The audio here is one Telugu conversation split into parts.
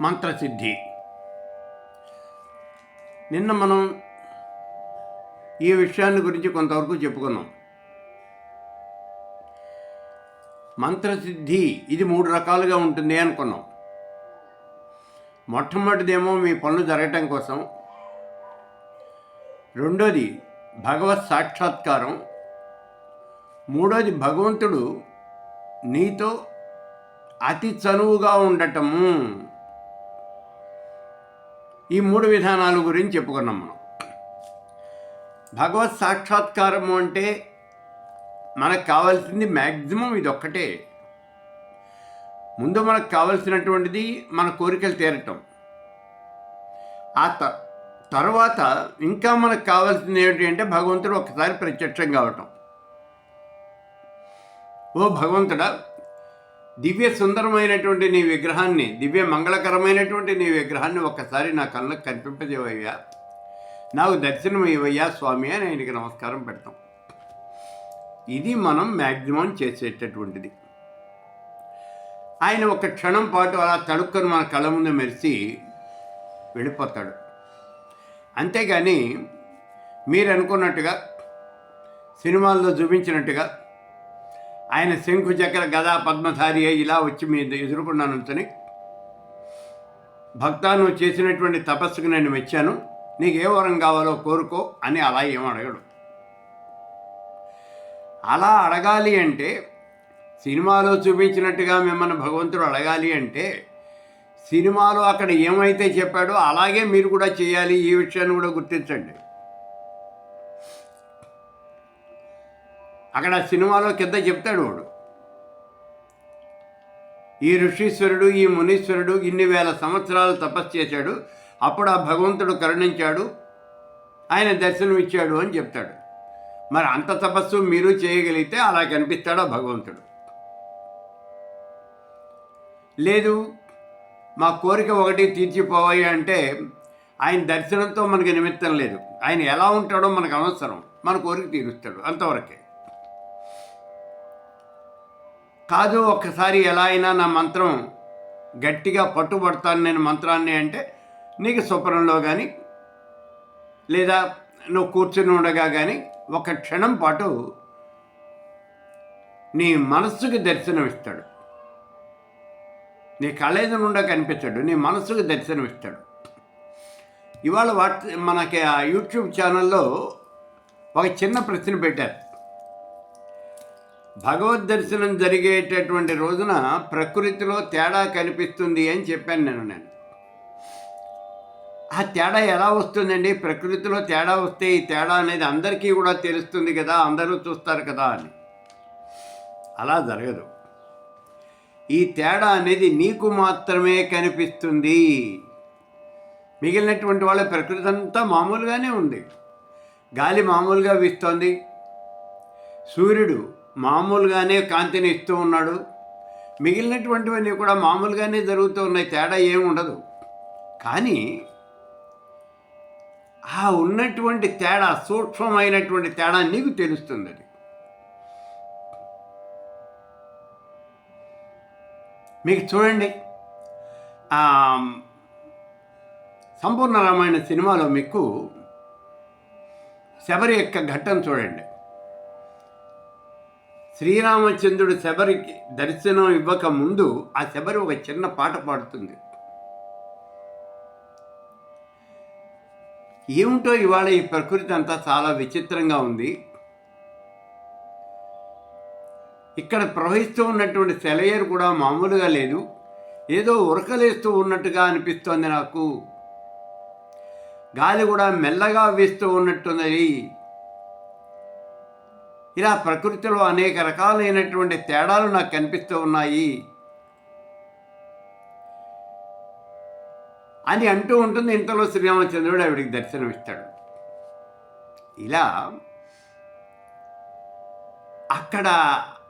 మంత్రసిద్ధి. నిన్న మనం ఈ విషయాన్ని గురించి కొంతవరకు చెప్పుకున్నాం. మంత్రసిద్ధి ఇది మూడు రకాలుగా ఉంటుంది అనుకున్నాం. మొట్టమొదటిదేమో మీ పనులు జరగటం కోసం. రెండోది భగవత్ సాక్షాత్కారం. మూడోది భగవంతుడు నీతో అతి చనువుగా ఉండటము. ఈ మూడు విధానాల గురించి చెప్పుకున్నాం మనం. భగవత్ సాక్షాత్కారము అంటే మనకు కావాల్సింది మ్యాక్సిమం ఇది ఒక్కటే ముందు మనకు కావలసినటువంటిది మన కోరికలు తీరటం. ఆ త తర్వాత ఇంకా మనకు కావాల్సింది ఏమిటి అంటే భగవంతుడు ఒకసారి ప్రత్యక్షం కావటం. ఓ భగవంతుడా దివ్య సుందరమైనటువంటి నీ విగ్రహాన్ని దివ్య మంగళకరమైనటువంటి నీ విగ్రహాన్ని ఒక్కసారి నా కళ్ళకు కనిపింపజేవయ్యా నాకు దర్శనం ఇవ్వయ్యా స్వామి అని ఆయనకి నమస్కారం పెడతాం. ఇది మనం మ్యాక్సిమం చేసేటటువంటిది. ఆయన ఒక క్షణం పాటు అలా తడుక్కొని మన కళ్ళ ముందు మెరిసి వెళ్ళిపోతాడు. అంతేగాని మీరు అనుకున్నట్టుగా సినిమాల్లో చూపించినట్టుగా ఆయన శంకు చక్ర గదా పద్మధారి ఇలా వచ్చి మీ ఎదుర్కొన్నా నుంచని నువ్వు చేసినటువంటి తపస్సుకు నేను మెచ్చాను. నీకు ఏ వరం కావాలో కోరుకో అని అలా ఏం అడగడు. అలా అడగాలి అంటే సినిమాలో చూపించినట్టుగా మిమ్మల్ని భగవంతుడు అడగాలి అంటే సినిమాలో అక్కడ ఏమైతే చెప్పాడో అలాగే మీరు కూడా చేయాలి ఈ విషయాన్ని కూడా గుర్తించండి. అక్కడ సినిమాలో కింద చెప్తాడు వాడు. ఈ ఋషీశ్వరుడు ఈ మునీశ్వరుడు ఇన్ని వేల సంవత్సరాలు తపస్సు చేశాడు. అప్పుడు ఆ భగవంతుడు కరుణించాడు. ఆయన దర్శనం ఇచ్చాడు అని చెప్తాడు. మరి అంత తపస్సు మీరు చేయగలిగితే అలా కనిపిస్తాడు ఆ భగవంతుడు? లేదు మా కోరిక ఒకటి తీర్చిపోవాలి అంటే ఆయన దర్శనంతో మనకి నిమిత్తం లేదు. ఆయన ఎలా ఉంటాడో మనకు అనవసరం. మన కోరిక తీరుస్తాడు అంతవరకే. కాదు ఒక్కసారి ఎలా అయినా నా మంత్రం గట్టిగా పట్టుబడతాను నేను మంత్రాన్ని అంటే నీకు స్వప్నంలో కానీ లేదా నువ్వు కూర్చుని ఉండగా కానీ ఒక క్షణం పాటు నీ మనస్సుకు దర్శనం ఇస్తాడు. నీ కళేద నుండా కనిపించాడు నీ మనస్సుకు దర్శనం ఇస్తాడు. ఇవాళ వాట్ మనకి ఆ యూట్యూబ్ ఛానల్లో ఒక చిన్న ప్రశ్న పెట్టారు. భగవద్ దర్శనం జరిగేటటువంటి రోజున ప్రకృతిలో తేడా కనిపిస్తుంది అని చెప్పాను నేను నేను. ఆ తేడా ఎలా వస్తుందండి? ప్రకృతిలో తేడా వస్తే ఈ తేడా అనేది అందరికీ కూడా తెలుస్తుంది కదా అందరూ చూస్తారు కదా అని. అలా జరగదు. ఈ తేడా అనేది నీకు మాత్రమే కనిపిస్తుంది. మిగిలినటువంటి వాళ్ళ ప్రకృతి అంతా మామూలుగానే ఉంది. గాలి మామూలుగా వీస్తోంది. సూర్యుడు మామూలుగానే కాంతిని ఇస్తూ ఉన్నాడు. మిగిలినటువంటివన్నీ కూడా మామూలుగానే జరుగుతూ ఉన్నాయి. తేడా ఏమి ఉండదు. కానీ ఆ ఉన్నటువంటి తేడా సూక్ష్మమైనటువంటి తేడా నీకు తెలుస్తుంది అది. మీకు చూడండి. సంపూర్ణ రామాయణ సినిమాలో మీకు శబరి యొక్క ఘట్టం చూడండి. శ్రీరామచంద్రుడు శబరికి దర్శనం ఇవ్వక ముందు ఆ శబరి ఒక చిన్న పాట పాడుతుంది. ఏమిటో ఇవాళ ఈ ప్రకృతి అంతా చాలా విచిత్రంగా ఉంది. ఇక్కడ ప్రవహిస్తూ ఉన్నటువంటి సెలయేరు కూడా మామూలుగా లేదు. ఏదో ఉరకలేస్తూ ఉన్నట్టుగా అనిపిస్తోంది నాకు. గాలి కూడా మెల్లగా వీస్తూ ఉన్నట్టున్నది. ఇలా ప్రకృతిలో అనేక రకాలైనటువంటి తేడాలు నాకు కనిపిస్తూ ఉన్నాయి. అని అంటూ ఉంటుంది ఇంతలో శ్రీరామచంద్రుడు ఆవిడికి దర్శనమిస్తాడు. ఇలా అక్కడ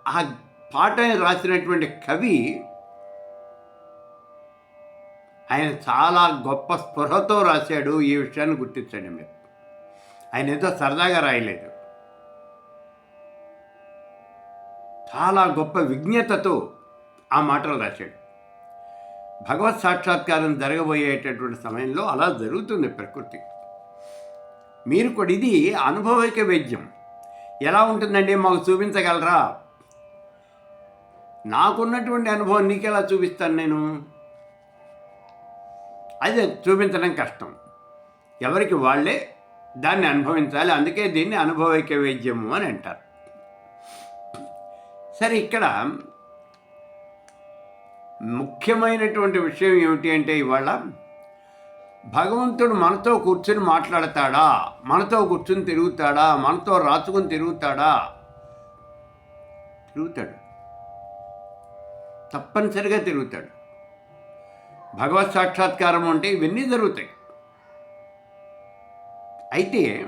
ఆ పాటని రాసినటువంటి కవి ఆయన చాలా గొప్ప స్పృహతో రాశాడు ఈ విషయాన్ని గుర్తించండి మీరు. ఆయన ఏదో సరదాగా రాయలేదు. చాలా గొప్ప విజ్ఞతతో ఆ మాటలు రాశాడు. భగవత్ సాక్షాత్కారం జరగబోయేటటువంటి సమయంలో అలా జరుగుతుంది ప్రకృతి. మీరు కూడా ఇది అనుభవిక వైద్యం. ఎలా ఉంటుందండి మాకు చూపించగలరా? నాకున్నటువంటి అనుభవం నీకెలా చూపిస్తాను నేను? అది చూపించడం కష్టం. ఎవరికి వాళ్ళే దాన్ని అనుభవించాలి అందుకే దీన్ని అనుభవిక వైద్యము అని అంటారు. సరే ఇక్కడ ముఖ్యమైనటువంటి విషయం ఏమిటి అంటే ఇవాళ భగవంతుడు మనతో కూర్చుని మాట్లాడతాడా? మనతో కూర్చుని తిరుగుతాడా? మనతో రాచుకుని తిరుగుతాడా? తిరుగుతాడు. తప్పనిసరిగా తిరుగుతాడు. భగవత్ సాక్షాత్కారం అంటే ఇవన్నీ జరుగుతాయి. అయితే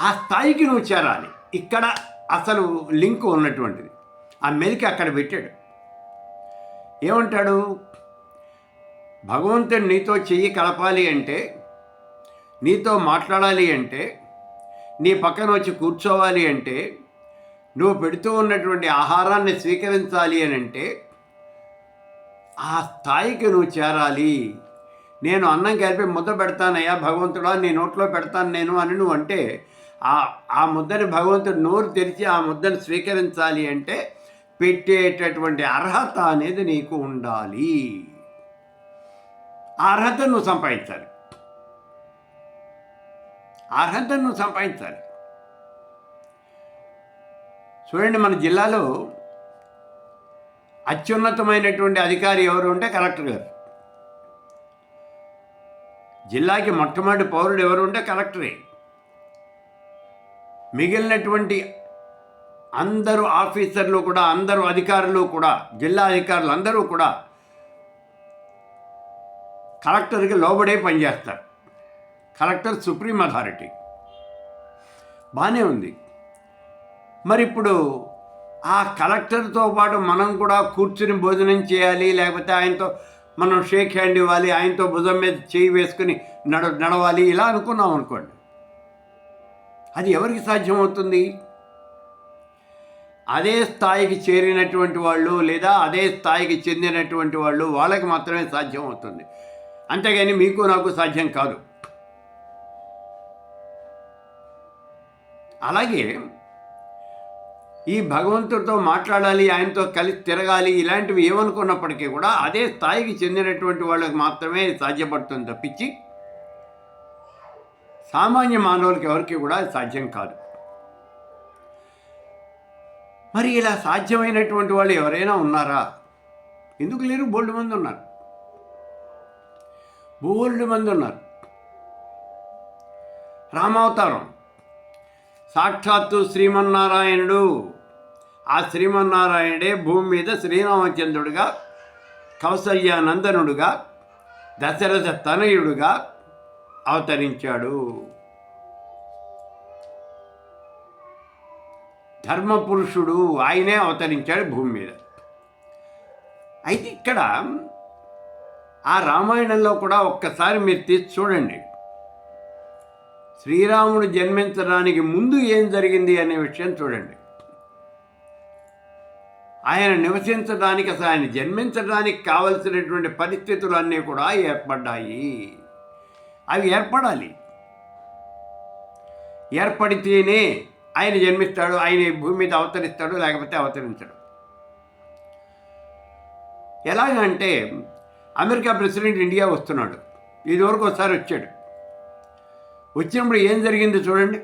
ఆ స్థాయికి నువ్వు చేరాలి. ఇక్కడ అసలు లింక్ ఉన్నటువంటిది. ఆ మెలికి అక్కడ పెట్టాడు. ఏమంటాడు? భగవంతుడు నీతో చెయ్యి కలపాలి అంటే నీతో మాట్లాడాలి అంటే నీ పక్కన వచ్చి కూర్చోవాలి అంటే నువ్వు పెడుతూ ఉన్నటువంటి ఆహారాన్ని స్వీకరించాలి అని అంటే ఆ స్థాయికి నువ్వు చేరాలి. నేను అన్నం కలిపి ముద్ద పెడతానయ్యా భగవంతుడా నీ నోట్లో పెడతాను నేను అని నువ్వు అంటే ఆ ఆ ముద్దని భగవంతుడు నోరు తెరిచి ఆ ముద్దని స్వీకరించాలి అంటే పెట్టేటటువంటి అర్హత అనేది నీకు ఉండాలి. ఆ అర్హత నువ్వు సంపాదించాలి. అర్హత నువ్వు సంపాదించాలి. చూడండి మన జిల్లాలో అత్యున్నతమైనటువంటి అధికారి ఎవరు ఉంటే కలెక్టర్ గారు. జిల్లాకి మొట్టమొదటి పౌరుడు ఎవరు ఉంటే కలెక్టరే. మిగిలినటువంటి అందరూ ఆఫీసర్లు కూడా అందరూ అధికారులు కూడా జిల్లా అధికారులు అందరూ కూడా కలెక్టర్కి లోబడే పనిచేస్తారు కలెక్టర్ సుప్రీం అథారిటీ. బాగానే ఉంది. మరి ఇప్పుడు ఆ కలెక్టర్తో పాటు మనం కూడా కూర్చుని భోజనం చేయాలి లేకపోతే ఆయనతో మనం షేక్ హ్యాండ్ ఇవ్వాలి ఆయనతో భుజం మీద చేయి వేసుకుని నడ నడవాలి ఇలా అనుకున్నాం అనుకోండి. అది ఎవరికి సాధ్యమవుతుంది? అదే స్థాయికి చేరినటువంటి వాళ్ళు లేదా అదే స్థాయికి చెందినటువంటి వాళ్ళు వాళ్ళకి మాత్రమే సాధ్యం అవుతుంది అంతేగాని మీకు నాకు సాధ్యం కాదు. అలాగే ఈ భగవంతుడితో మాట్లాడాలి ఆయనతో కలిసి తిరగాలి ఇలాంటివి ఏమనుకున్నప్పటికీ కూడా అదే స్థాయికి చెందినటువంటి వాళ్ళకి మాత్రమే సాధ్యపడుతుంది తప్పించి సామాన్య మానవులకి ఎవరికి కూడా సాధ్యం కాదు. మరి ఇలా సాధ్యమైనటువంటి వాళ్ళు ఎవరైనా ఉన్నారా? ఎందుకు లేరు? బోల్డ్ మంది ఉన్నారు. బోల్డ్ మంది ఉన్నారు. రామావతారం. సాక్షాత్తు శ్రీమన్నారాయణుడు. ఆ శ్రీమన్నారాయణుడే భూమి మీద శ్రీరామచంద్రుడుగా కౌసల్యానందనుడుగా దశరథ తనయుడుగా అవతరించాడు. ధర్మపురుషుడు ఆయనే అవతరించాడు భూమి మీద. అయితే ఇక్కడ ఆ రామాయణంలో కూడా ఒక్కసారి మీరు తీసి చూడండి. శ్రీరాముడు జన్మించడానికి ముందు ఏం జరిగింది అనే విషయం చూడండి. ఆయన నివసించడానికి అసలు ఆయన జన్మించడానికి కావలసినటువంటి పరిస్థితులు అన్నీ కూడా ఏర్పడ్డాయి. అవి ఏర్పడాలి. ఏర్పడితేనే ఆయన జన్మిస్తాడు ఆయన భూమి మీద అవతరిస్తాడు లేకపోతే అవతరించడు. ఎలాగంటే అమెరికా ప్రెసిడెంట్ ఇండియా వస్తున్నాడు. ఇదివరకు ఒకసారి వచ్చాడు. వచ్చినప్పుడు ఏం జరిగింది చూడండి.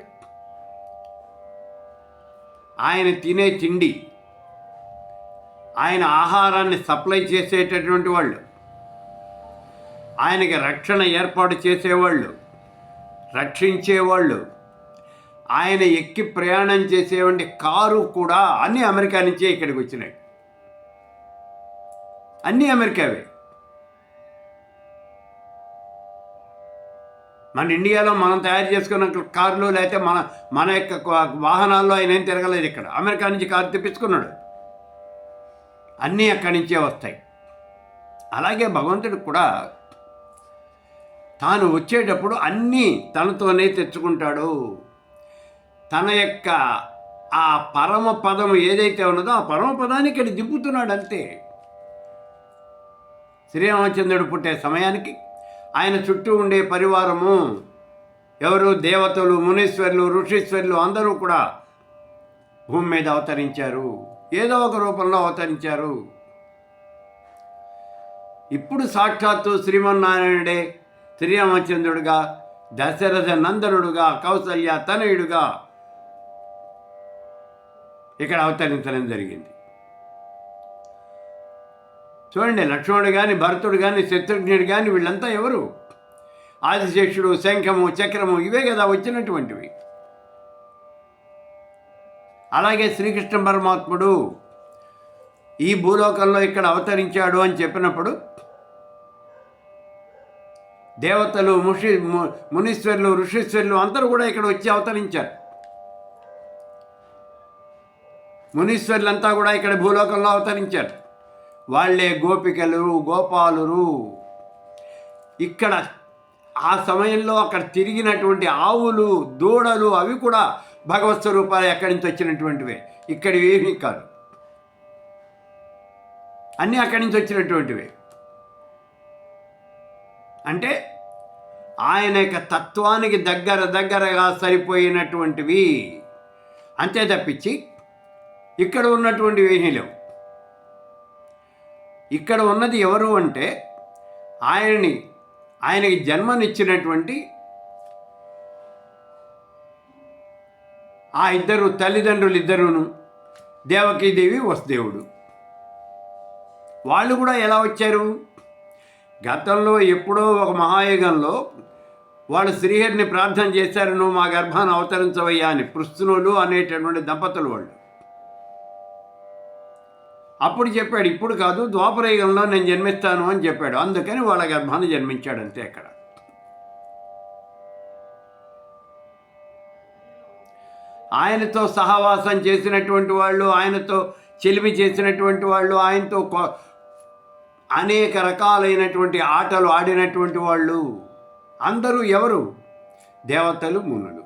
ఆయన తినే తిండి ఆయన ఆహారాన్ని సప్లై చేసేటటువంటి వాళ్ళు ఆయనకి రక్షణ ఏర్పాటు చేసేవాళ్ళు రక్షించేవాళ్ళు. ఆయన ఎక్కి ప్రయాణం చేసేవంటి కారు కూడా అన్ని అమెరికా నుంచే ఇక్కడికి వచ్చినాయి. అన్నీ అమెరికావే. మన ఇండియాలో మనం తయారు చేసుకున్న కార్లు లేకపోతే మన మన యొక్క వాహనాల్లో ఆయన ఏం తిరగలేదు ఇక్కడ. అమెరికా నుంచి కారు తెప్పించుకున్నాడు. అన్నీ అక్కడి నుంచే వస్తాయి. అలాగే భగవంతుడు కూడా తాను వచ్చేటప్పుడు అన్నీ తనతోనే తెచ్చుకుంటాడు. తన యొక్క ఆ పరమ పదం ఏదైతే ఉన్నదో ఆ పరమ పదాన్ని ఇక్కడ దింపుతున్నాడు అంతే. శ్రీరామచంద్రుడు పుట్టే సమయానికి ఆయన చుట్టూ ఉండే పరివారము ఎవరు దేవతలు మునీశ్వర్లు ఋషీశ్వర్లు అందరూ కూడా భూమి మీద అవతరించారు. ఏదో ఒక రూపంలో అవతరించారు. ఇప్పుడు సాక్షాత్తు శ్రీమన్నారాయణుడే శ్రీరామచంద్రుడుగా దశరథ నందనుడుగా కౌసల్య తనయుడుగా ఇక్కడ అవతరించడం జరిగింది. చూడండి లక్ష్మణుడు కానీ భరతుడు కానీ శత్రుఘ్నుడు కానీ వీళ్ళంతా ఎవరు? ఆదిశేషుడు శంఖము చక్రము ఇవే కదా వచ్చినటువంటివి. అలాగే శ్రీకృష్ణ పరమాత్ముడు ఈ భూలోకంలో ఇక్కడ అవతరించాడు అని చెప్పినప్పుడు దేవతలు ముషి ము- మునీశ్వర్లు ఋషీశ్వర్లు అందరూ కూడా ఇక్కడ వచ్చి అవతరించారు. మునీశ్వర్లంతా కూడా ఇక్కడ భూలోకంలో అవతరించారు. వాళ్ళే గోపికలు గోపాలురు ఇక్కడ ఆ సమయంలో అక్కడ తిరిగినటువంటి ఆవులు దూడలు అవి కూడా భగవత్ స్వరూపాలు ఎక్కడి నుంచి వచ్చినటువంటివే. ఇక్కడివి ఏమీ కాదు. అన్నీ అక్కడి నుంచి వచ్చినటువంటివే. అంటే ఆయన యొక్క తత్వానికి దగ్గర దగ్గరగా సరిపోయినటువంటివి. అంతే తప్పించి ఇక్కడ ఉన్నటువంటివి ఏమీ లేవు. ఇక్కడ ఉన్నది ఎవరు అంటే ఆయనని ఆయనకి జన్మనిచ్చినటువంటి ఆ ఇద్దరు తల్లిదండ్రులు ఇద్దరును దేవకీదేవి వసుదేవుడు. వాళ్ళు కూడా ఎలా వచ్చారు? గతంలో ఎప్పుడో ఒక మహాయుగంలో వాళ్ళు శ్రీహరిని ప్రార్థన చేశారు నువ్వు మా గర్భాన్ని అవతరించవయ్యా అని పృస్తునులు అనేటటువంటి దంపతులు వాళ్ళు. అప్పుడు చెప్పాడు ఇప్పుడు కాదు ద్వాపరయుగంలో నేను జన్మిస్తాను అని చెప్పాడు. అందుకని వాళ్ళ గర్భాన్ని జన్మించాడు అంతే అక్కడ. ఆయనతో సహవాసం చేసినటువంటి వాళ్ళు ఆయనతో చెలిమి చేసినటువంటి వాళ్ళు ఆయనతో అనేక రకాలైనటువంటి ఆటలు ఆడినటువంటి వాళ్ళు అందరూ ఎవరు? దేవతలు మునులు.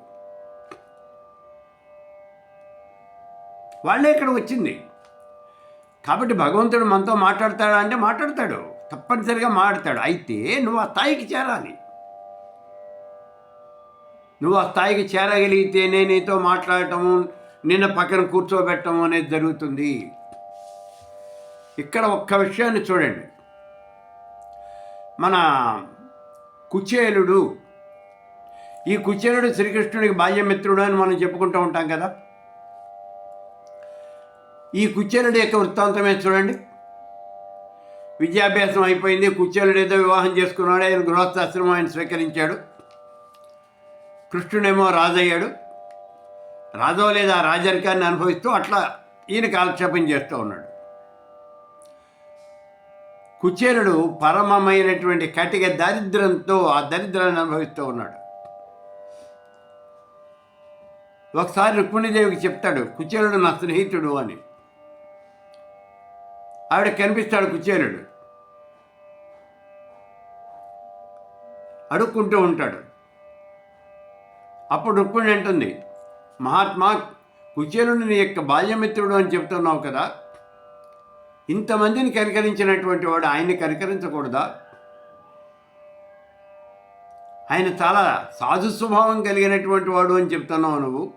వాళ్ళే ఇక్కడ వచ్చింది. కాబట్టి భగవంతుడు మనతో మాట్లాడతాడా అంటే మాట్లాడతాడు. తప్పనిసరిగా మాట్లాడతాడు. అయితే నువ్వు ఆ స్థాయికి చేరాలి. నువ్వు ఆ స్థాయికి చేరగలిగితేనే నీతో మాట్లాడటము నిన్న పక్కన కూర్చోబెట్టము అనేది జరుగుతుంది. ఇక్కడ ఒక్క విషయాన్ని చూడండి. మన కుచేలుడు. ఈ కుచేలుడు శ్రీకృష్ణుడికి బాల్యమిత్రుడు అని మనం చెప్పుకుంటూ ఉంటాం కదా. ఈ కుచేలుడు యొక్క వృత్తాంతమే చూడండి. విద్యాభ్యాసం అయిపోయింది. కుచేలుడు ఏదో వివాహం చేసుకున్నాడు. ఆయన గృహస్థాశ్రమం ఆయన స్వీకరించాడు. కృష్ణుడేమో రాజయ్యాడు. రాజో లేదా రాజరికాన్ని అనుభవిస్తూ అట్లా ఈయన కాలక్షేపం చేస్తూ ఉన్నాడు. కుచేరుడు పరమమైనటువంటి కటిక దరిద్రంతో ఆ దరిద్రాన్ని అనుభవిస్తూ ఉన్నాడు. ఒకసారి రుక్మిణీదేవికి చెప్తాడు కుచేరుడు నా స్నేహితుడు అని. ఆవిడ కనిపిస్తాడు కుచేరుడు. అడుక్కుంటూ ఉంటాడు. అప్పుడు రుక్మిణి అంటుంది మహాత్మా కుచేరుడు నీ యొక్క బాల్యమిత్రుడు అని చెప్తున్నావు కదా ఇంతమందిని కనికరించినటువంటి వాడు ఆయన్ని కనికరించకూడదా? ఆయన చాలా సాధు స్వభావం కలిగినటువంటి వాడు అని చెప్తున్నావు నువ్వు.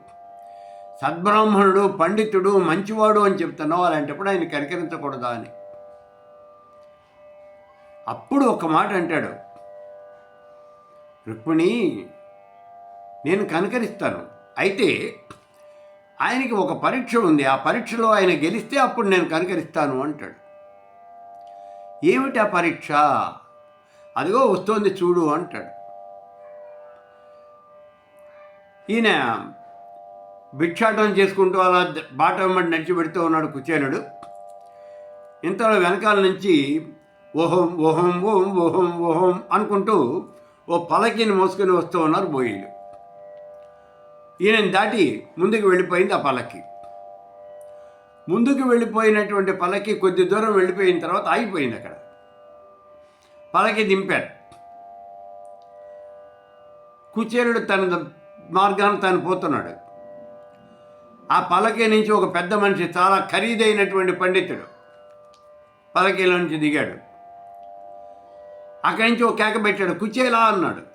సద్బ్రాహ్మణుడు పండితుడు మంచివాడు అని చెప్తున్నావు. అలాంటప్పుడు ఆయన కనికరించకూడదా అని. అప్పుడు ఒక మాట అంటాడు. రుక్మిణి నేను కనకరిస్తాను. అయితే ఆయనకి ఒక పరీక్ష ఉంది. ఆ పరీక్షలో ఆయన గెలిస్తే అప్పుడు నేను కనుకరిస్తాను అంటాడు. ఏమిటి ఆ పరీక్ష? అదిగో వస్తోంది చూడు అంటాడు. ఈయన భిక్షాటం చేసుకుంటూ అలా ద- బాట వెంబడి నడిచి పెడుతూ ఉన్నాడు కుచేనుడు. ఇంతలో వెనకాల నుంచి ఓహం ఓహం ఓం ఓహం ఓహం అనుకుంటూ ఓ పలకిని మోసుకొని వస్తూ ఉన్నారు బోయిలు. ఈయన దాటి ముందుకు వెళ్ళిపోయింది ఆ పలకి ముందుకు వెళ్ళిపోయినటువంటి పలకి కొద్ది దూరం వెళ్ళిపోయిన తర్వాత ఆగిపోయింది అక్కడ. పలకి దింపారు. కుచేరుడు తన మార్గాన్ని తాను పోతున్నాడు. ఆ పలకే నుంచి ఒక పెద్ద మనిషి చాలా ఖరీదైనటువంటి పండితుడు పలకీలో నుంచి దిగాడు. అక్కడి నుంచి ఒక కేక పెట్టాడు కుచేలా అన్నాడు.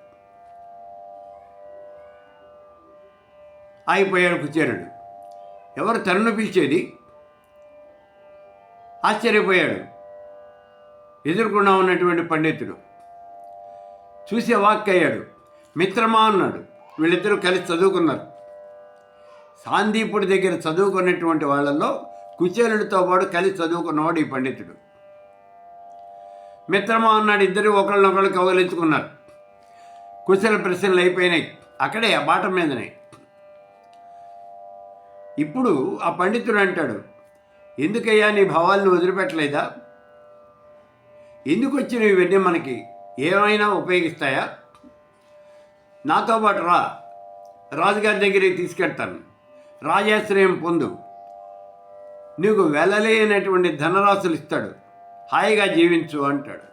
ఆగిపోయాడు కుచేరుడు. ఎవరు తనను పిలిచేది? ఆశ్చర్యపోయాడు. ఎదుర్కొన్నా ఉన్నటువంటి పండితుడు. చూసి వాక్కయ్యాడు. మిత్రమా అన్నాడు. వీళ్ళిద్దరూ కలిసి చదువుకున్నారు. సాందీపుడి దగ్గర చదువుకున్నటువంటి వాళ్ళల్లో కుచేలుడితో పాటు కలిసి చదువుకున్నవాడు ఈ పండితుడు. మిత్రమా అన్నాడు. ఇద్దరు ఒకళ్ళనొకళ్ళు కౌగలించుకున్నారు. కుశల ప్రశ్నలు అయిపోయినాయి. అక్కడే ఆ బాట మీదనే. ఇప్పుడు ఆ పండితుడు అంటాడు ఎందుకయ్యా నీ భావాలను వదిలిపెట్టలేదా? ఎందుకు వచ్చిన ఇవన్నీ మనకి? ఏమైనా ఉపయోగిస్తాయా? నాతో పాటు రా. రాజుగారి దగ్గరికి తీసుకెళ్తాను. రాజాశ్రయం పొందు. నీకు వెళ్ళలేనటువంటి ధనరాశులు ఇస్తాడు. హాయిగా జీవించు అంటాడు.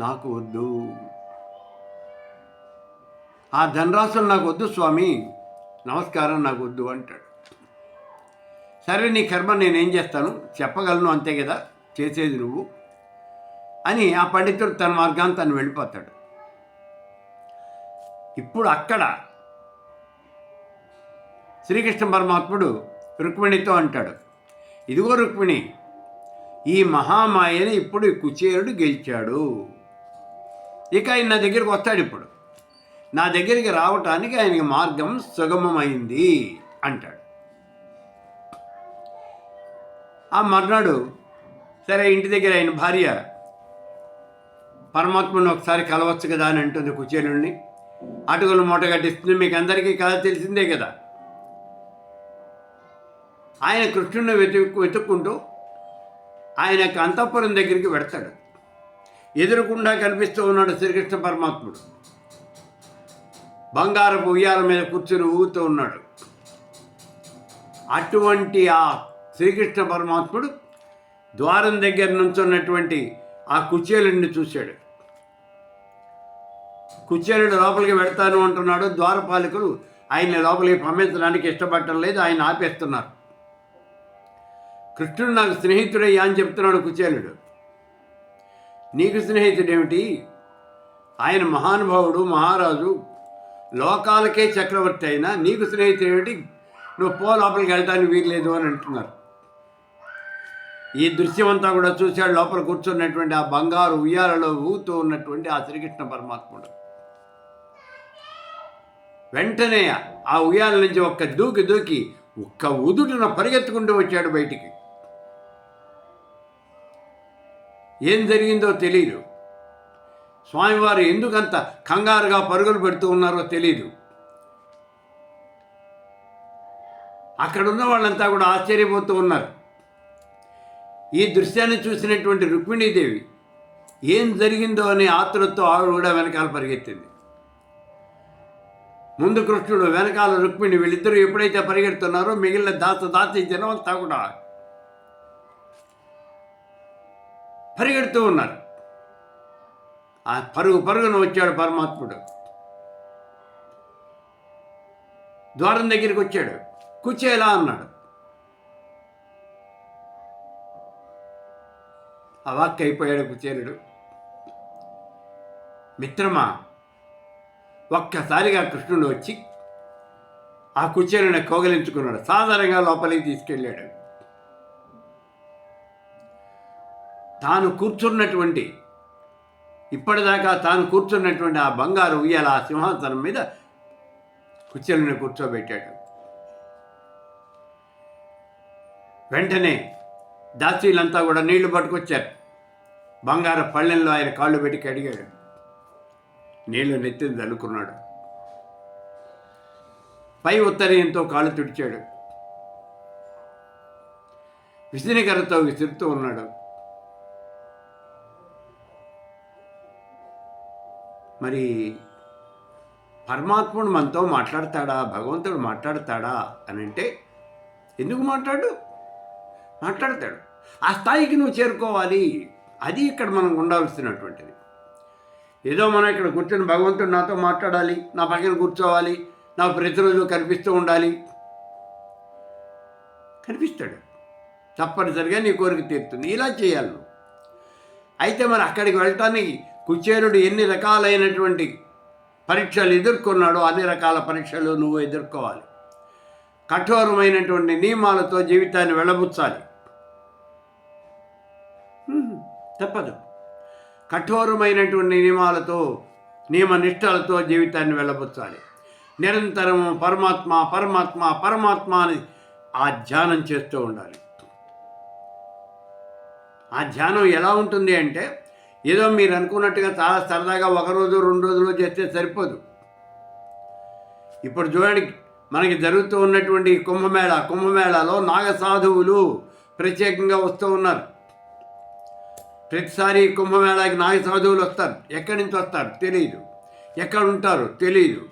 నాకు వద్దు. ఆ ధనరాశులు నాకు వద్దు స్వామి. నమస్కారం నాకు వద్దు అంటాడు. సరే నీ కర్మ నేనేం చేస్తాను? చెప్పగలను అంతే కదా? చేసేది నువ్వు? అని ఆ పండితుడు తన మార్గాన్ని తను వెళ్ళిపోతాడు. ఇప్పుడు అక్కడ శ్రీకృష్ణ పరమాత్ముడు రుక్మిణితో అంటాడు. ఇదిగో రుక్మిణి ఈ మహామాయని ఇప్పుడు కుచేరుడు గెలిచాడు. ఇక ఆయన నా దగ్గరికి వస్తాడు ఇప్పుడు. నా దగ్గరికి రావటానికి ఆయనకి మార్గం సుగమమైంది అంటాడు. ఆ మర్నాడు సరే ఇంటి దగ్గర ఆయన భార్య పరమాత్మను ఒకసారి కలవచ్చు కదా అని అంటుంది కుచేలుణ్ణి. అటుకులు మూటగట్టిస్తుంది మీకు అందరికీ కథ తెలిసిందే కదా. ఆయన కృష్ణుని వెతుక్కు వెతుక్కుంటూ ఆయన యొక్క అంతఃపురం దగ్గరికి వెడతాడు. ఎదురుకుండా కనిపిస్తూ ఉన్నాడు శ్రీకృష్ణ పరమాత్ముడు. బంగారపు ఉయ్యాల మీద కూర్చుని ఊగుతూ ఉన్నాడు. అటువంటి ఆ శ్రీకృష్ణ పరమాత్ముడు ద్వారం దగ్గర నుంచున్నటువంటి ఆ కుచేలుడిని చూశాడు. కుచేలుడు లోపలికి వెడతాను అంటున్నాడు. ద్వారపాలకులు ఆయన లోపలికి పంపించడానికి ఇష్టపడటం లేదు ఆయన ఆపేస్తున్నారు. కృష్ణుడు నాకు స్నేహితుడయ్యా అని చెప్తున్నాడు కుచేలుడు. నీకు స్నేహితుడేమిటి? ఆయన మహానుభావుడు మహారాజు లోకాలకే చక్రవర్తి అయినా నీకు స్నేహితుడు ఏమిటి? నువ్వు పో లోపలికి వెళ్ళడానికి వీల్లేదు అని అంటున్నారు. ఈ దృశ్యం అంతా కూడా చూశాడు. లోపల కూర్చున్నటువంటి ఆ బంగారు ఉయ్యాలలో ఊగుతూ ఉన్నటువంటి ఆ శ్రీకృష్ణ పరమాత్ముడు. వెంటనే ఆ ఉయ్యాల నుంచి ఒక్క దూకి దూకి ఒక్క ఉదుటున పరిగెత్తుకుంటూ వచ్చాడు బయటికి. ఏం జరిగిందో తెలియదు స్వామివారు ఎందుకంత కంగారుగా పరుగులు పెడుతూ ఉన్నారో తెలియదు అక్కడ ఉన్న వాళ్ళంతా కూడా ఆశ్చర్యపోతూ ఉన్నారు. ఈ దృశ్యాన్ని చూసినటువంటి రుక్మిణీదేవి ఏం జరిగిందో అనే ఆతురతో ఆవిడ కూడా వెనకాల పరిగెత్తింది. ముందు కృష్ణుడు వెనకాల రుక్మిణి వీళ్ళిద్దరూ ఎప్పుడైతే పరిగెడుతున్నారో మిగిలిన దాత దాచి జనం అంతా కూడా పరిగెడుతూ ఉన్నారు. ఆ పరుగు పరుగున వచ్చాడు పరమాత్ముడు. ద్వారం దగ్గరికి వచ్చాడు. కూర్చేలా అన్నాడు. అవాక్ అయిపోయాడు కుచేరుడు మిత్రమా ఒక్కసారిగా కృష్ణుడు వచ్చి ఆ కుచేరుని కోగలించుకున్నాడు. సాధారణంగా లోపలికి తీసుకెళ్ళాడు. తాను కూర్చున్నటువంటి ఇప్పటిదాకా తాను కూర్చున్నటువంటి ఆ బంగారు ఉయ్యాల ఆ సింహాసనం మీద కుచేరుని కూర్చోబెట్టాడు. వెంటనే దాసీలంతా కూడా నీళ్ళు పట్టుకొచ్చారు. బంగారు పళ్ళెంలో ఆయన కాళ్ళు పెట్టి కడిగాడు. నీళ్ళు నెత్తిని తలుకున్నాడు పై ఉత్తరీయంతో కాళ్ళు తుడిచాడు. విసిరికరతో విసురుతూ ఉన్నాడు. మరి పరమాత్ముడు మనతో మాట్లాడతాడా? భగవంతుడు మాట్లాడతాడా? అని అంటే ఎందుకు మాట్లాడు? మాట్లాడతాడు. ఆ స్థాయికి నువ్వు చేరుకోవాలి. అది ఇక్కడ మనం ఉండాల్సినటువంటిది. ఏదో మనం ఇక్కడ కూర్చొని భగవంతుడు నాతో మాట్లాడాలి నా పక్కన కూర్చోవాలి నాకు ప్రతిరోజు కనిపిస్తూ ఉండాలి. కనిపిస్తాడు. తప్పనిసరిగా నీ కోరిక తీరుతుంది. ఇలా చేయాలి నువ్వు. అయితే మరి అక్కడికి వెళ్ళటానికి కుచేరుడు ఎన్ని రకాలైనటువంటి పరీక్షలు ఎదుర్కొన్నాడో అన్ని రకాల పరీక్షలు నువ్వు ఎదుర్కోవాలి. కఠోరమైనటువంటి నియమాలతో జీవితాన్ని వెళ్ళబుచ్చాలి. తప్పదు. కఠోరమైనటువంటి నియమాలతో నియమ నిష్టలతో జీవితాన్ని వెళ్ళబుచ్చాలి. నిరంతరం పరమాత్మ పరమాత్మ పరమాత్మ అని ఆ ధ్యానం చేస్తూ ఉండాలి. ఆ ధ్యానం ఎలా ఉంటుంది అంటే ఏదో మీరు అనుకున్నట్టుగా చాలా సరదాగా ఒక రోజు రెండు రోజులు చేస్తే సరిపోదు. ఇప్పుడు చూడండి మనకి జరుగుతూ ఉన్నటువంటి కుంభమేళ కుంభమేళాలో నాగ సాధువులు ప్రత్యేకంగా వస్తూ ఉన్నారు. ప్రతిసారి కుంభమేళాకి నాగ సాధువులు వస్తారు. ఎక్కడి నుంచి వస్తారు? తెలియదు ఎక్కడ ఉంటారు తెలియదు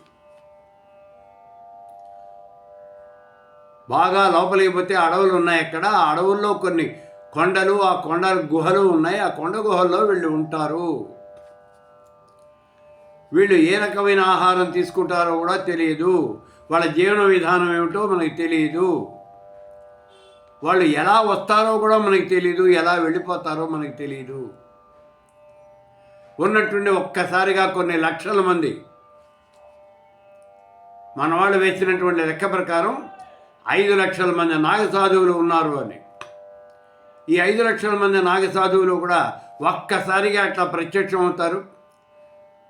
బాగా లోపలికి పోతే అడవులు ఉన్నాయి అక్కడ. ఆ అడవుల్లో కొన్ని కొండలు ఆ కొండ గుహలు ఉన్నాయి. ఆ కొండ గుహల్లో వీళ్ళు ఉంటారు. వీళ్ళు ఏ రకమైన ఆహారం తీసుకుంటారో కూడా తెలియదు. వాళ్ళ జీవన విధానం ఏమిటో మనకి తెలియదు. వాళ్ళు ఎలా వస్తారో కూడా మనకి తెలియదు. ఎలా వెళ్ళిపోతారో మనకి తెలియదు. ఉన్నట్టుండి ఒక్కసారిగా కొన్ని లక్షల మంది మన వాళ్ళు వేసినటువంటి లెక్క ప్రకారం ఐదు లక్షల మంది నాగసాధువులు ఉన్నారు అని. ఈ ఐదు లక్షల మంది నాగసాధువులు కూడా ఒక్కసారిగా అట్లా ప్రత్యక్షం అవుతారు.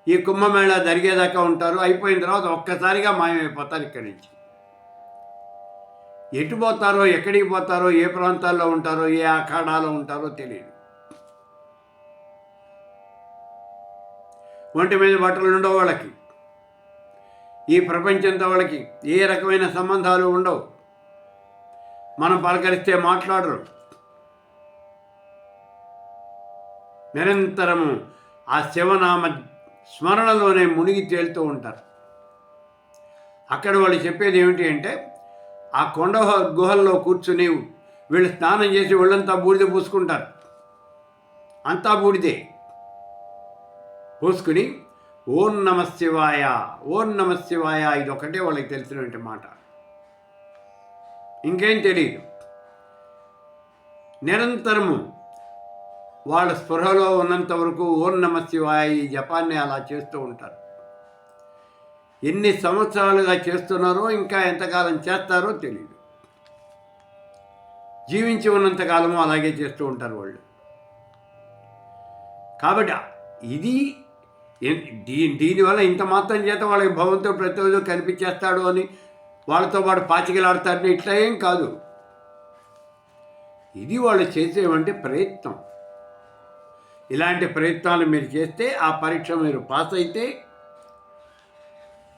ఈ కుంభమేళా జరిగేదాకా ఉంటారు. అయిపోయిన తర్వాత ఒక్కసారిగా మాయమైపోతారు ఇక్కడి నుంచి. ఎటు పోతారో ఎక్కడికి పోతారో ఏ ప్రాంతాల్లో ఉంటారో ఏ అఖాడాలో ఉంటారో తెలియదు. ఒంటి మీద బట్టలు ఉండవు వాళ్ళకి. ఈ ప్రపంచంతో వాళ్ళకి ఏ రకమైన సంబంధాలు ఉండవు. మనం పలకరిస్తే మాట్లాడరు. నిరంతరము ఆ శివనామ స్మరణలోనే మునిగి తేలుతూ ఉంటారు. అక్కడ వాళ్ళు చెప్పేది ఏమిటి అంటే ఆ కొండ గుహల్లో కూర్చుని వీళ్ళు స్నానం చేసి ఒళ్ళంతా బూడిద పూసుకుంటారు. అంతా బూడిదే. పూసుకుని ఓం నమ శివాయ ఓం నమ శివాయ ఇది ఒకటే వాళ్ళకి తెలిసినటువంటి మాట. ఇంకేం తెలియదు నిరంతరము వాళ్ళ స్పృహలో ఉన్నంత వరకు ఓం నమ శివాయ ఈ జపాన్ని అలా చేస్తూ ఉంటారు. ఎన్ని సంవత్సరాలుగా చేస్తున్నారో ఇంకా ఎంతకాలం చేస్తారో తెలియదు జీవించి ఉన్నంతకాలము అలాగే చేస్తూ ఉంటారు వాళ్ళు. కాబట్టి ఇది దీ దీనివల్ల ఇంత మాత్రం చేత వాళ్ళకి భగవంతుడు ప్రతిరోజు కనిపించేస్తాడు అని వాళ్ళతో పాటు పాచికలాడతాడని ఇట్లా ఏం కాదు. ఇది వాళ్ళు చేసేవంటే ప్రయత్నం. ఇలాంటి ప్రయత్నాలు మీరు చేస్తే ఆ పరీక్ష మీరు పాస్ అయితే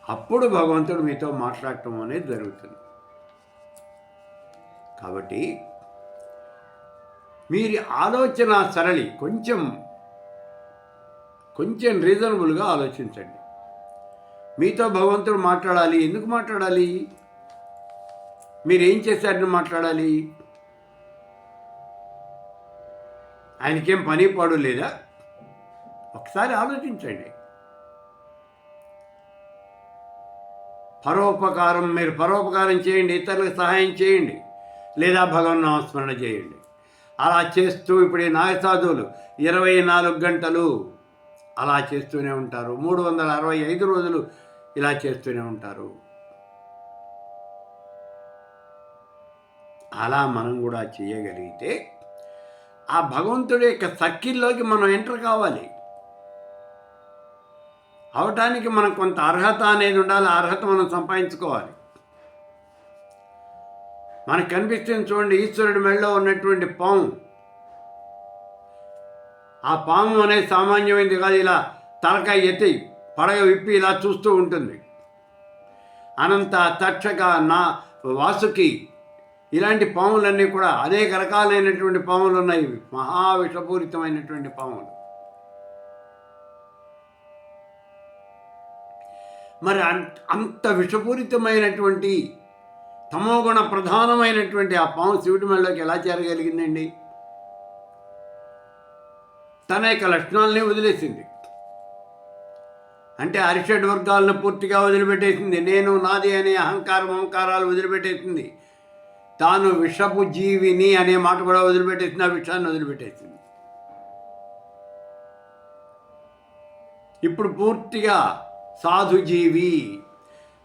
అప్పుడు భగవంతుడు మీతో మాట్లాడటం అనేది జరుగుతుంది. కాబట్టి మీరు ఆలోచన సరళి కొంచెం కొంచెం రీజనబుల్గా ఆలోచించండి. మీతో భగవంతుడు మాట్లాడాలి ఎందుకు మాట్లాడాలి? మీరు ఏం చేశారని మాట్లాడాలి? ఆయనకేం పని పాడు లేదా? ఒకసారి ఆలోచించండి. పరోపకారం మీరు పరోపకారం చేయండి ఇతరులకు సహాయం చేయండి లేదా భగవన్ నామస్మరణ చేయండి. అలా చేస్తూ ఇప్పుడు ఈ నాగసాధువులు ఇరవై నాలుగు గంటలు అలా చేస్తూనే ఉంటారు. మూడు వందల అరవై ఐదు రోజులు ఇలా చేస్తూనే ఉంటారు. అలా మనం కూడా చేయగలిగితే ఆ భగవంతుడి యొక్క సర్కిల్లోకి మనం ఎంటర్ కావాలి. అవటానికి మనకు కొంత అర్హత అనేది ఉండాలి అర్హత మనం సంపాదించుకోవాలి. మనకు కనిపిస్తుంది చూడండి ఈశ్వరుడి మెడలో ఉన్నటువంటి పాము. ఆ పాము అనేది సామాన్యమైనది కాదు ఇలా తలకాయ ఎత్తి పడగ విప్పి ఇలా చూస్తూ ఉంటుంది. అనంత తక్షక నా వాసుకి ఇలాంటి పాములన్నీ కూడా అనేక రకాలైనటువంటి పాములు ఉన్నాయి. మహావిషపూరితమైనటువంటి పాములు. మరి అంత అంత విషపూరితమైనటువంటి తమోగుణ ప్రధానమైనటువంటి ఆ పాము శివుడి మెడలోకి ఎలా చేరగలిగిందండి? తన యొక్క లక్షణాలని వదిలేసింది. అంటే అరిషడ్ వర్గాలను పూర్తిగా వదిలిపెట్టేసింది. నేను నాది అనే అహంకారం అహంకారాలు వదిలిపెట్టేసింది. తాను విషపు జీవిని అనే మాట కూడా వదిలిపెట్టేసింది ఆ విషయాన్ని వదిలిపెట్టేసింది. ఇప్పుడు పూర్తిగా సాధుజీవి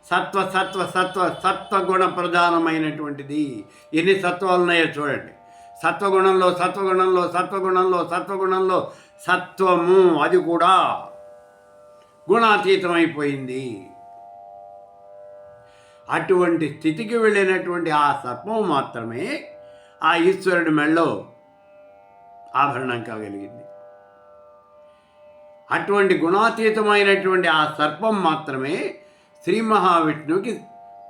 సత్వ సత్వ సత్వ సత్వగుణ ప్రధానమైనటువంటిది. ఎన్ని సత్వాలు ఉన్నాయో చూడండి. సత్వగుణంలో సత్వగుణంలో సత్వగుణంలో సత్వగుణంలో సత్వము అది కూడా గుణాతీతమైపోయింది. అటువంటి స్థితికి వెళ్ళినటువంటి ఆ సర్పం మాత్రమే ఆ ఈశ్వరుడి మెళ్ళో ఆభరణం కాగలిగింది. అటువంటి గుణాతీతమైనటువంటి ఆ సర్పం మాత్రమే శ్రీ మహావిష్ణువుకి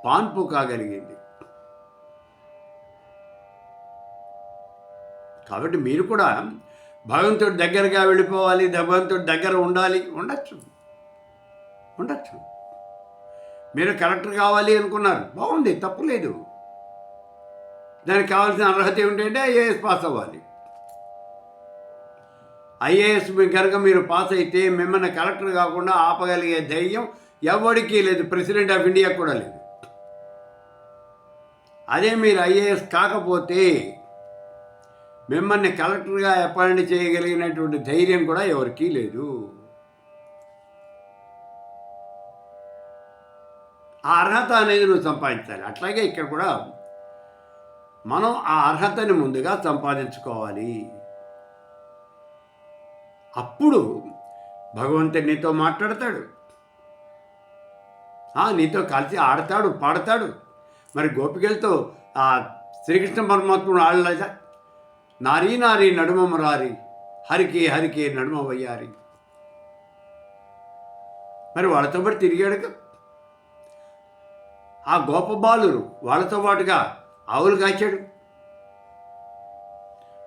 పాన్పు కాగలిగింది. కాబట్టి మీరు కూడా భగవంతుడి దగ్గరగా వెళ్ళిపోవాలి భగవంతుడి దగ్గర ఉండాలి ఉండొచ్చు. ఉండొచ్చు. మీరు కలెక్టర్ కావాలి అనుకున్నారు. బాగుంది తప్పులేదు దానికి కావాల్సిన అర్హత ఏమిటంటే ఐఏఎస్ పాస్ అవ్వాలి. ఐఏఎస్ కనుక మీరు పాస్ అయితే మిమ్మల్ని కలెక్టర్ కాకుండా ఆపగలిగే ధైర్యం ఎవరికీ లేదు ప్రెసిడెంట్ ఆఫ్ ఇండియా కూడా లేదు. అదే మీరు ఐఏఎస్ కాకపోతే మిమ్మల్ని కలెక్టర్గా అపాయింట్ చేయగలిగినటువంటి ధైర్యం కూడా ఎవరికీ లేదు. ఆ అర్హత అనేది నువ్వు సంపాదించాలి. అట్లాగే ఇక్కడ కూడా మనం ఆ అర్హతని ముందుగా సంపాదించుకోవాలి. అప్పుడు భగవంతుడు నీతో మాట్లాడతాడు. నీతో కలిసి ఆడతాడు పాడతాడు. మరి గోపికలతో ఆ శ్రీకృష్ణ పరమాత్ముడు ఆడలేదా నారీ నారీ నడుమ మురారి హరికి హరికి నడుమ వయ్యారి మరి వాళ్ళతో పాటు తిరిగాడుగా ఆ గోప బాలురు వాళ్ళతో పాటుగా ఆవులు కాచాడు.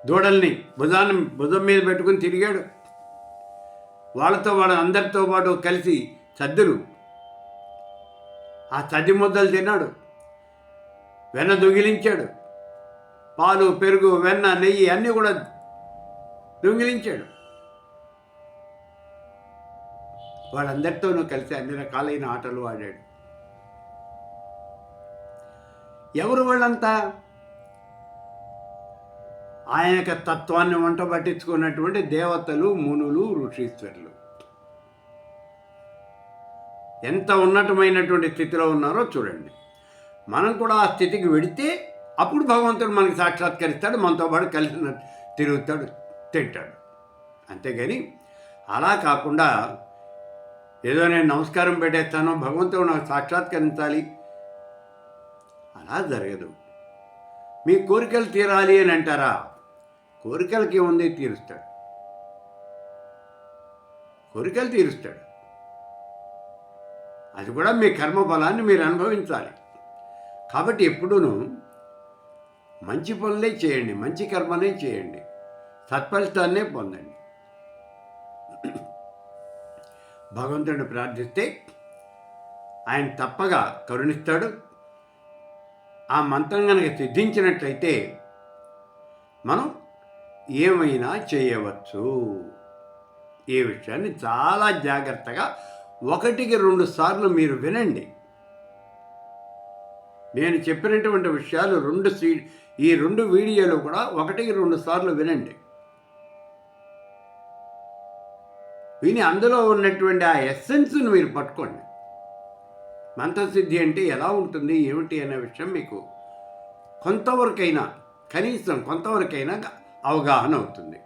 దూడల్ని భుజాన్ని భుజం మీద పెట్టుకుని తిరిగాడు. వాళ్ళతో వాళ్ళ అందరితో పాటు కలిసి సద్దులు. ఆ సద్ది ముద్దలు తిన్నాడు. వెన్న దొంగిలించాడు. పాలు పెరుగు వెన్న నెయ్యి అన్నీ కూడా దొంగిలించాడు. వాళ్ళందరితోనూ కలిసి అన్ని రకాలైన ఆటలు ఆడాడు. ఎవరు వాళ్ళంతా? ఆయన యొక్క తత్వాన్ని వంట పట్టించుకున్నటువంటి దేవతలు మునులు ఋషీశ్వరులు. ఎంత ఉన్నతమైనటువంటి స్థితిలో ఉన్నారో చూడండి. మనం కూడా ఆ స్థితికి వెడితే అప్పుడు భగవంతుడు మనకి సాక్షాత్కరిస్తాడు మనతో పాటు కలిసి తిరుగుతాడు తింటాడు. అంతేగాని అలా కాకుండా ఏదో నేను నమస్కారం పెట్టేస్తాను భగవంతుడు నాకు సాక్షాత్కరించాలి అలా జరగదు. మీ కోరికలు తీరాలి అని అంటారా? కోరికలకి ఉంది తీరుస్తాడు. కోరికలు తీరుస్తాడు. అది కూడా మీ కర్మ ఫలాన్ని మీరు అనుభవించాలి. కాబట్టి ఎప్పుడూను మంచి పనులే చేయండి మంచి కర్మనే చేయండి. సత్ఫలితాన్నే పొందండి. భగవంతుడిని ప్రార్థిస్తే ఆయన తప్పగా కరుణిస్తాడు. ఆ మంత్రం కనుక సిద్ధించినట్లయితే మనం ఏమైనా చేయవచ్చు. ఈ విషయాన్ని చాలా జాగ్రత్తగా ఒకటికి రెండు సార్లు మీరు వినండి. నేను చెప్పినటువంటి విషయాలు రెండు సీ ఈ రెండు వీడియోలు కూడా ఒకటికి రెండు సార్లు వినండి. విని అందులో ఉన్నటువంటి ఆ ఎస్సెన్స్ను మీరు పట్టుకోండి. మంత్రసిద్ధి అంటే ఎలా ఉంటుంది ఏమిటి అనే విషయం మీకు కొంతవరకైనా కనీసం కొంతవరకైనా అవగాహన అవుతుంది.